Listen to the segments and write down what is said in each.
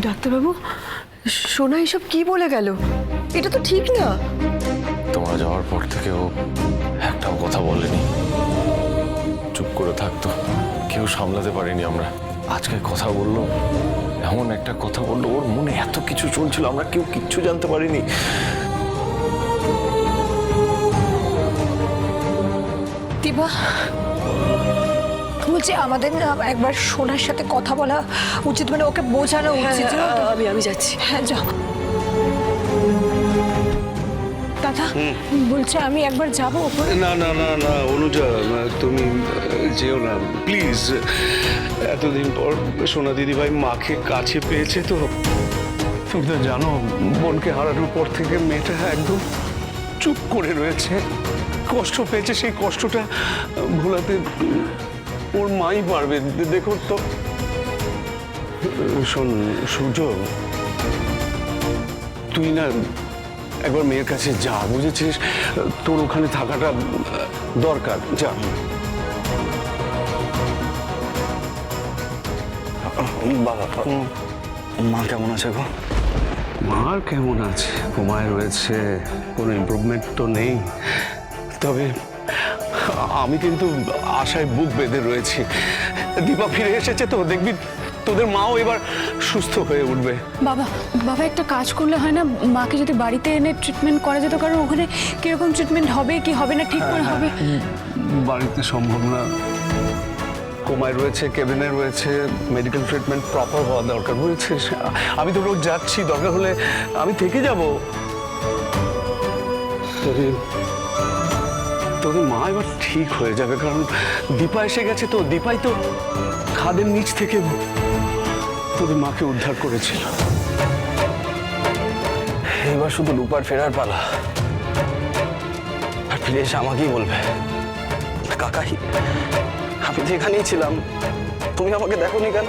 ডাক্তারবাবু সোনা এসব কি বলে গেল? এটা তো ঠিক না। তোমরা যাওয়ার পর থেকে ও একটাও কথা বলেনি। চুপ করে থাকতো কেউ সামলাতে পারিনি আমরা। আজকে কথা বলল এমন একটা কথা বলল ওর মনে এত কিছু চলছিল আমরা কেউ কিচ্ছু জানতে পারিনি। দিবা বলছি আমাদের না একবার সোনার সাথে কথা বলা উচিত মানে ওকে বোঝানো উচিত জানো আমি আমি যাচ্ছি। হ্যাঁ যাও। দাদা বলছে আমি একবার যাব ওপরে। না না না না অনুজা তুমি যেও না। প্লিজ এতদিন পর সোনা দিদিভাই মাকে কাছে পেয়েছে তো। তুমি তো জানো বোনকে হারানোর পর থেকে মেয়েটা একদম চুপ করে রয়েছে। কষ্ট পেয়েছে সেই কষ্টটা ভোলাতে ওর মাই পারবে। দেখো তো। শোন, সূর্য, তুই না একবার মেয়ের কাছে যা, বুঝেছিস? তোর ওখানে থাকাটা দরকার, যা। বাবা মা কেমন আছে গো? মার কেমন আছে? ঘুমায় রয়েছে, কোনো ইম্প্রুভমেন্ট তো নেই। তবে আমি কিন্তু আশায় বুক বেঁধে রয়েছি। দীপা ফিরে এসেছে তো দেখবি তোদের মাও এবার সুস্থ হয়ে উঠবে। বাবা বাবা একটা কাজ করলে হয় না? মাকে যদি বাড়িতে এনে ট্রিটমেন্ট করা যেত কারণ ওখানে কীরকম ট্রিটমেন্ট হবে কি হবে না ঠিক করে হবে? বাড়িতে সম্ভব না। কোমায় রয়েছে কেবিনে রয়েছে মেডিকেল ট্রিটমেন্ট প্রপার হওয়া দরকার বুঝেছিস আমি তো রোজ যাচ্ছি দরকার হলে আমি থেকে যাব। তোদের মা এবার ঠিক হয়ে যাবে, কারণ দীপা এসে গেছে তো, দীপাই তো খাদের নিচ থেকে তোদের মাকে উদ্ধার করেছিল। এবার শুধু রূপার ফেরার পালা। আর ফিরে এসে আমাকেই বলবে, কাকাই, আমি তো এখানেই ছিলাম, তুমি আমাকে দেখোনি কেন?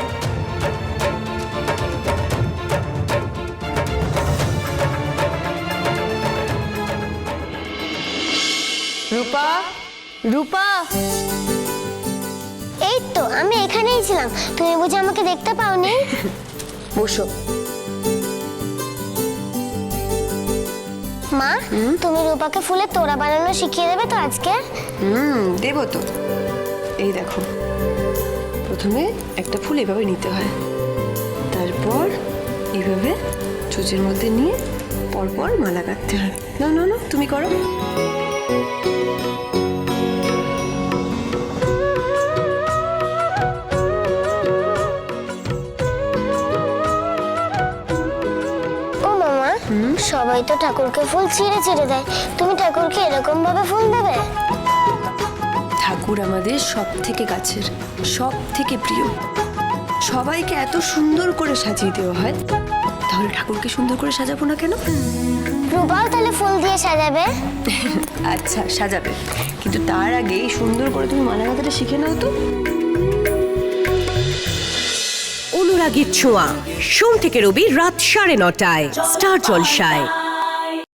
রূপা? রূপা? এই তো আমি এখানেই ছিলাম। তুমি বুঝি আমাকে দেখতে পাওনি? বসো। মা তুমি রূপাকে ফুলের তোড়া বানানো শিখিয়ে দেবে তো আজকে? হুম দেবো তো। এই দেখো। প্রথমে একটা ফুল এভাবে নিতে হয়। তারপর এভাবে চুচের মধ্যে নিয়ে পরপর মালা কাটতে হয়। না না না তুমি করো। সবাই তো ঠাকুরকে ফুল ছিঁড়ে ছিঁড়ে দেয়। তুমি ঠাকুরকে এরকম ভাবে ফুল দেবে? ঠাকুর আমাদের সব থেকে কাছের সব থেকে প্রিয়। সবাইকে এত সুন্দর করে সাজিয়ে দেওয়া হয়। তাহলে ঠাকুরকে সুন্দর করে সাজাবো না কেন? রূপাও তাহলে ফুল দিয়ে সাজাবে? আচ্ছা সাজাবে। কিন্তু তার আগে সুন্দর করে তুমি মালা কথাটা শিখে নাও তো। অনুরাগীর ছোঁয়া। সোম থেকে রবি রাত সাড়ে নটায় স্টার জলসায়।